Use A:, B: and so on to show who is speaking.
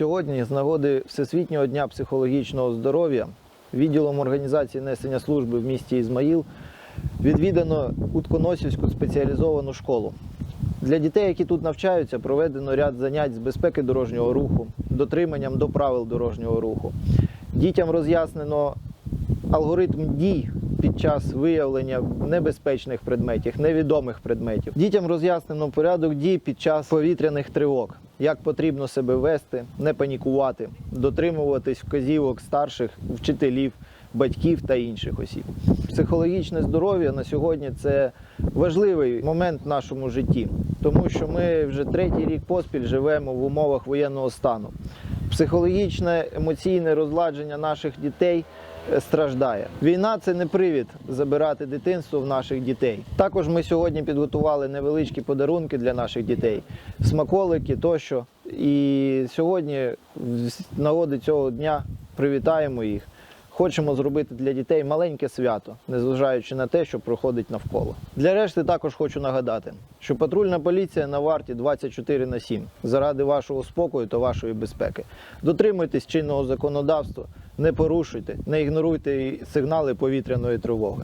A: Сьогодні, з нагоди Всесвітнього дня психологічного здоров'я, відділом організації несення служби в місті Ізмаїл відвідано Утконосівську спеціалізовану школу. Для дітей, які тут навчаються, проведено ряд занять з безпеки дорожнього руху, дотриманням до правил дорожнього руху. Дітям роз'яснено алгоритм дій під час виявлення небезпечних предметів, невідомих предметів. Дітям роз'яснено порядок дій під час повітряних тривог, як потрібно себе вести, не панікувати, дотримуватись вказівок старших вчителів, батьків та інших осіб. Психологічне здоров'я на сьогодні це важливий момент в нашому житті, тому що ми вже третій рік поспіль живемо в умовах воєнного стану. Психологічне емоційне розладження наших дітей страждає. Війна це не привід забирати дитинство в наших дітей. Також ми сьогодні підготували невеличкі подарунки для наших дітей, смаколики тощо. І сьогодні, з нагоди цього дня, привітаємо їх. Хочемо зробити для дітей маленьке свято, незважаючи на те, що проходить навколо. Для решти також хочу нагадати, що патрульна поліція на варті 24 на 7 заради вашого спокою та вашої безпеки. Дотримуйтесь чинного законодавства, не порушуйте, не ігноруйте сигнали повітряної тривоги.